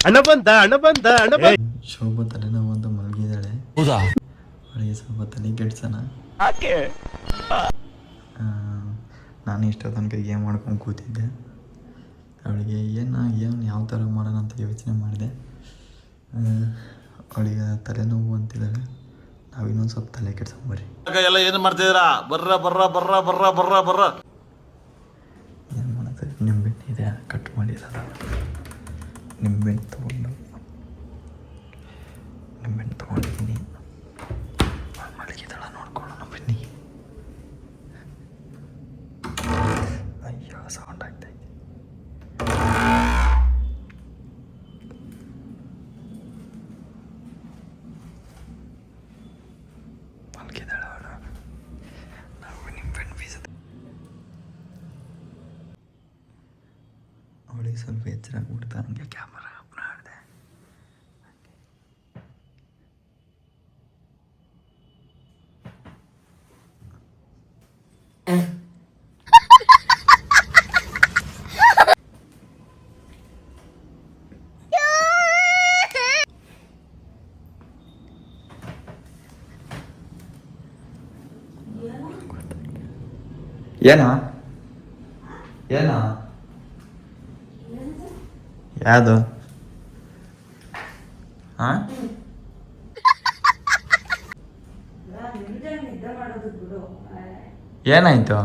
ಅಣ್ಣ ಬಂದ ಅಣ್ಣ ಬಂದ ಅಣ್ಣ ಬಂದ ಶೋಭಾ ತಲೆನೋವು ಅಂತ ಮಲಗಿದ್ದಾಳೆ ಹೌದಾ ಅವಳಿಗೆ ಸ್ವಲ್ಪ ತಲೆ ಕೆಡ್ಸೋಣ ನಾನು ಇಷ್ಟ ತನಕ ಗೇಮ್ ಮಾಡ್ಕೊಂಡು ಕೂತಿದ್ದೆ ಅವಳಿಗೆ ಏನು ಏನು ಯಾವ ಥರ ಮಾಡೋಣ ಅಂತ ಯೋಚನೆ ಮಾಡಿದೆ ಅವಳಿಗೆ ತಲೆನೋವು ಅಂತಿದ್ದಾಳೆ ನಾವು ಇನ್ನೊಂದು ಸ್ವಲ್ಪ ತಲೆ ಕೆಡ್ಸ್ಕೊಂಬರಿ ಎಲ್ಲ ಏನು ಮಾಡ್ತಿದ್ದೀರಾ ಬರ್ರ ಬರ್ರ ಬರ್ರ ಬರ್ರ ಬರ್ರ ಬರ್ರ ಏನು ಮಾಡೋದು ನಿಂಬೆಹಣ್ಣು ಇದೆ ಕಟ್ ಮಾಡಿರೋದು ನಿಂಬೆಹಣ್ಣು ತೊಗೊಂಡು ನಿಂಬೆಹಣ್ಣು ತೊಗೊಂಡಿದ್ದೀನಿ ಅವ್ಳು ಮಲಗಿದಾಳ ನೋಡ್ಕೊಳ್ಳೋಣ ಬನ್ನಿ ಅಯ್ಯೋ ಸೌಂಡ್ ಆಗ್ತೈತೆ ಮಲಗಿದಾಳ ಅವಳು ನಾವು ನಿಂಬೆಹಣ್ಣು ಬೀಸದ ಅವಳಿಗೆ ಸ್ವಲ್ಪ ಎಚ್ಚರ ಆಗ್ಬಿಡ್ತಾ ಹಂಗೆ ಕ್ಯಾಮರಾ ಆಫ್ ಮಾಡಿದೆ ಏನಾ ಏನಾ ಯಾವುದು ಹಾಂ ಏನಾಯ್ತು?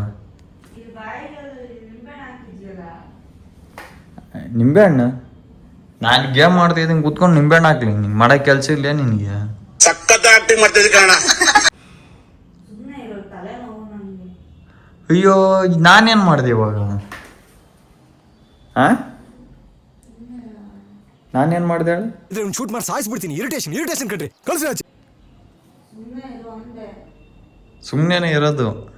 ನಿಂಬೆಹಣ್ಣು? ನಾನು ಗೇಮ್ ಮಾಡ್ತಿದ್ದೀನಿ ಕುತ್ಕೊಂಡು ನಿಂಬೆಹಣ್ಣು ಹಾಕ್ಲಿ. ನಿಂಗೆ ಮಾಡೋ ಕೆಲಸ ಇಲ್ಲ ನಿನಗೆ? ಸಖತ್ ಆಕ್ಟಿಂಗ್ ಮಾಡ್ತಿದ್ದೆ ಕಾರಣ ಅಯ್ಯೋ ನಾನೇನು ಮಾಡಿದೆ ಇವಾಗ? ಹಾಂ ನಾನೇನು ಮಾಡಿದೆ ಹೇಳಿ? ಇದ್ರೆ ಒಂದು ಶೂಟ್ ಮಾಡಿ ಸಾಯಿಸ್ಬಿಡ್ತೀನಿ ಇರಿಟೇಷನ್ ಇರಿಟೇಷನ್ ಕಣ್ರಿ. ಕಳ್ಸಿ. ಸುಮ್ಮನೆ ಇರೋದು.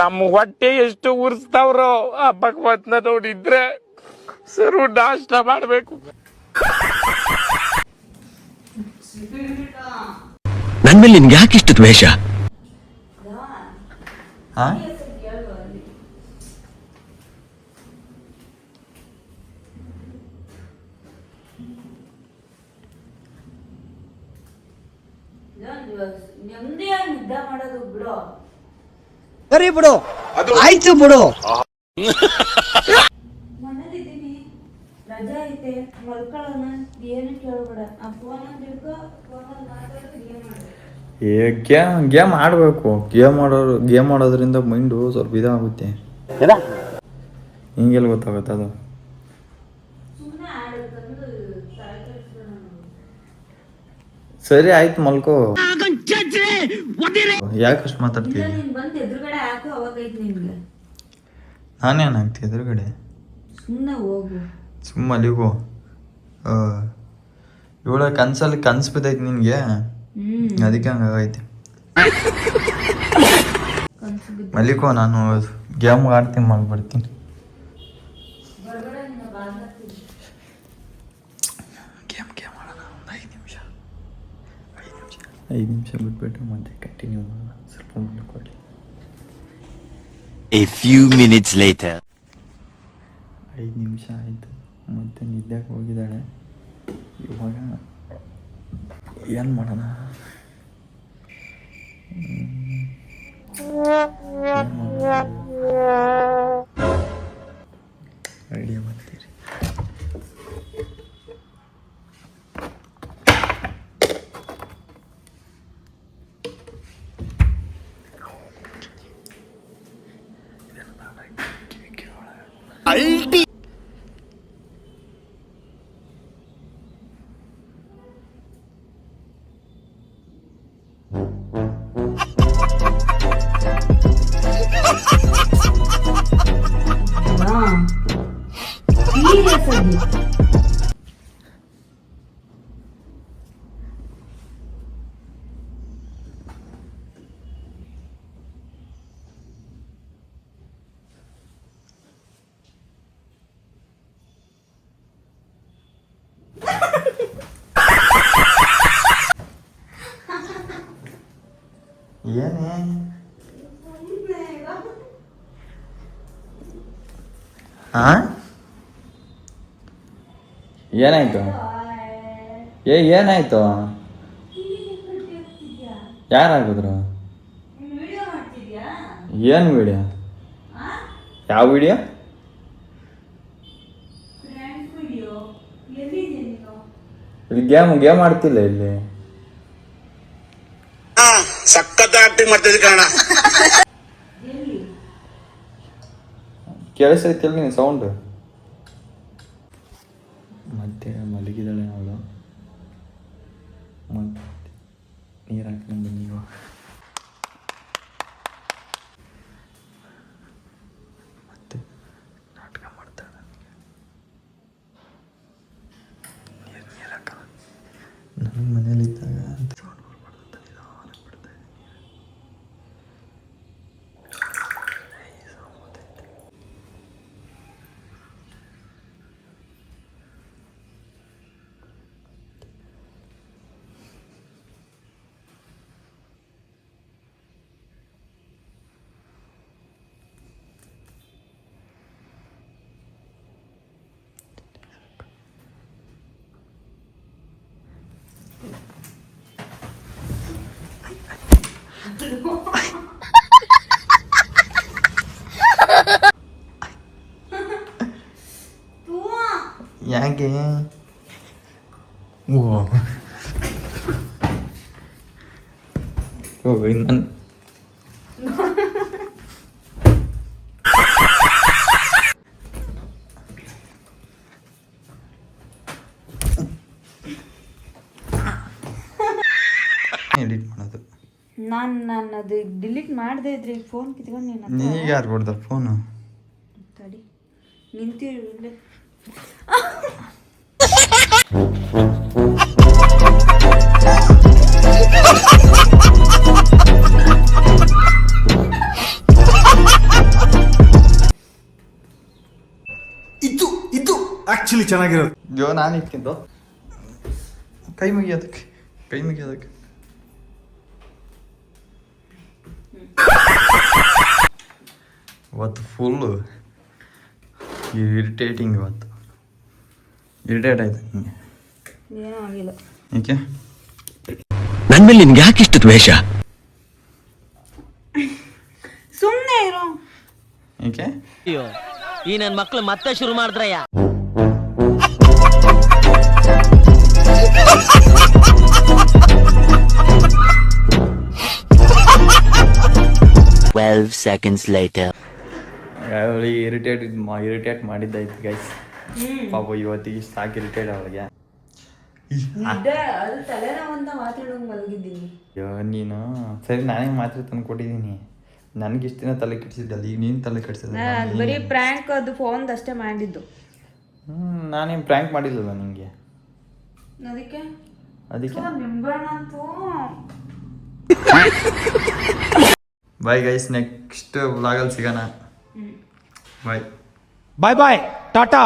ನಮ್ಮ ಹೊಟ್ಟೆ ಎಷ್ಟು ಉರ್ಸ್ತಾವ್ರೋ ಆ ಭಗವತ್ನ ನೋಡಿದ್ರೆ ಸರು ನಾಷ್ಟ ಮಾಡ್ಬೇಕು. ನನ್ ಮೇಲೆ ನಿನ್ಗೆ ಯಾಕೆ ಇಷ್ಟು ದ್ವೇಷ ಹಾಂ ನೆಮ್ಮದಿಯಾಗಿ ನಿದ್ದೆ ಮಾಡೋದು ಬಿಡು. ಸರಿ ಬಿಡು. ಆಯ್ತು ಬಿಡು. ಮನೇಲಿದ್ದೀನಿ. ರಜಾ ಐತೆ. ಮಲ್ಕೊಳ್ಳೋಣ. ಏನು ಕೇಳ್ಬೇಡ. ಆ ಫೋನ್ ಹಿಡ್ಕೊ ಫೋನಲ್ಲಿ ಮಾತಾಡೋದು ಏನು ಮಾಡು ಏ ಗೇಮ್ ಗೇಮ್ ಆಡಬೇಕು. ಗೇಮ್ ಆಡೋರು ಗೇಮ್ ಆಡೋದ್ರಿಂದ ಮೈಂಡು ಸ್ವಲ್ಪ ಇದಾಗುತ್ತೆ. ಹಿಂಗೆಲ್ಲ ಗೊತ್ತಾಗುತ್ತೆ ಅದು. ಸರಿ ಆಯ್ತು ಮಲ್ಕೋ. ಯಾಕಷ್ಟು ಮಾತಾಡ್ತೀನಿ ಮಾತಾಡ್ತೀವಿ ನಾನೇನು ಹಾಕ್ತೀನಿ ಎದುರುಗಡೆ ಸುಮ್ಮ ಅಲ್ಲಿಗೋ ಇವಳ ಕನ್ಸಲ್ಲಿ ಕನ್ಸು ಬಿದ್ದೈತಿ ನಿನಗೆ. ಅದಕ್ಕೆ ಹಂಗಾಗೈತೆ ಮಲ್ಲಿಕೋ ನಾನು ಗೇಮ್ ಆಡ್ತೀನಿ ಮಾಡ್ಬಿಡ್ತೀನಿ ಹೊರಗಡೆ ನಿನ್ನ ಬಾಗ್ಲಾಗ್ತಿದೆ. ಗೇಮ್ ಗೇಮ್ ಆಡೋಣ ಒಂದು ಐದು ನಿಮಿಷ ಐದು ನಿಮಿಷ ಐದು ನಿಮಿಷ ಬಿಟ್ಬಿಟ್ಟು ಮತ್ತೆ ಕಂಟಿನ್ಯೂ ಮಾಡೋಣ. ಸ್ವಲ್ಪ ಕೊಡಿ. ಎ ಫ್ಯೂ ಮಿನಿಟ್ಸ್ ಲೇಟರ್ ಐದು ನಿಮಿಷ ಆಯಿತು. ಮತ್ತೆ ನಿದ್ದೆಗೆ ಹೋಗಿದ್ದಾಳೆ. ಇವಾಗ ಏನು ಮಾಡೋಣ? ಐಡಿಯಾ ಹಾ ಏನಾಯ್ತು? ಏ ಏನಾಯ್ತು? ಯಾರಾಗಿದ್ರು? ಏನು ವಿಡಿಯೋ? ಯಾವ ವಿಡಿಯೋ? ಇಲ್ಲಿ ಗೇಮ್ ಗೇಮ್ ಆಡ್ತಿಲ್ಲ ಇಲ್ಲಿ. ಸಖತ್ ಆಕ್ಟಿಂಗ್ ಮಾಡ್ತಿದ್ದೆ ಕಾರಣ. ಕೇಳಿಸೈತಿಲ್ಲ ನೀನು ಸೌಂಡ್ ಮತ್ತೆ ಮಲಗಿದಾಳೆ ಅವಳು. ಮತ್ತೆ ನೀರು ಹಾಕೊಂಡು ನೀವು ಮತ್ತೆ ನಾಟಕ ಮಾಡ್ತಾಳೆ ನೀರು ನೀರು ಮನೇಲಿದ್ದಾಗ ಅಂತ ಸೌಂಡ್ ಬರ್ಬಾರ್ದು ಅಂತ ನಿಧಾನಕ್ಕೆ ಬಿಡ್ತಾ ಇದ್ದೀನಿ ಯಾಕೆ ಓ ಓ ನಾನು ಎಡಿಟ್ ಮಾಡೋದು. ನಾನು ನಾನು ಅದು ಡಿಲೀಟ್ ಮಾಡದೇ ಇದ್ರೆ ಫೋನ್ ಕಿತ್ಕೊಂಡು ನೀನು ನೀಗ ಯಾರು ಕೊಡ್ತಾರೆ ಫೋನು ತಡಿ. ನಿಂತಿರು ಇಲ್ಲೇ ಇದು ಇದು ಆಕ್ಚುಲಿ ಚೆನ್ನಾಗಿರೋದು. ಯೋ ನಾನು ಇಟ್ಕಿಂತ ಕೈ ಮುಗಿಯೋದಕ್ಕೆ ಕೈ ಮುಗಿಯೋದಕ್ಕೆ ಇವತ್ತು ಫುಲ್ಲು ಇರಿಟೇಟಿಂಗ್ ಇವತ್ತು. ಇರಿಟೇಟ್ ಆಯ್ತು ನಿಮಗೆ ಏನೂ ಆಗಿಲ್ಲ. ಏಕೆ? ನನ್ನ ಮೇಲೆ ನಿನ್ಗೆ ಯಾಕಿಷ್ಟು ದ್ವೇಷ? ಸುಮ್ಮನೆ ಇರೋ. ಏಕೆ? ಈ ನನ್ನ ಮಕ್ಳು ಮತ್ತೆ ಶುರು ಮಾಡಿದ್ರಯ್ಯ. ಟ್ವೆಲ್ವ್ ಸೆಕೆಂಡ್ಸ್ ಲೇಟರ್ ಅವಳಿಗೆ ಇರಿಟೇಟ್ ಇರಿಟೇಟ್ ಮಾಡಿದ್ದಾಯ್ತು ಗೈಸ್ ಪಾಪ ಇವತ್ತಿಗೆ ಸಾಕು ಇರಿಟೇಟ್ ಅವಳಿಗೆ. ಮಾತಾಡೋಂಗೆ ಮಲಗಿದ್ದೀನಿ. ಅಯ್ಯೋ ನೀನು? ಸರಿ ನಾನೇ ಮಾತ್ರ ತಂದು ಕೊಟ್ಟಿದ್ದೀನಿ. ನನಗೆ ಇಷ್ಟು ದಿನ ತಲೆ ಕೆಡಿಸಿದ್ದಲ್ಲ ಈಗ ನೀನು ತಲೆ ಕೆಡಿಸಿದ ಬರೀ ಪ್ರ್ಯಾಂಕ್ ಅದು ಫೋನ್ದು ಅಷ್ಟೇ ಮಾಡಿದ್ದು. ನಾನೇನು ಪ್ರ್ಯಾಂಕ್ ಮಾಡಿಲ್ಲಲ್ಲ ನಿಮಗೆ ಅದಕ್ಕೆ? ಅದಕ್ಕೆ? ಬಾಯ್ ಗೈಸ್ ನೆಕ್ಸ್ಟ್ ವ್ಲಾಗಲ್ಲಿ ಸಿಗೋಣ. ಬಾಯ್ ಬಾಯ್ ಬಾಯ್ ಟಾಟಾ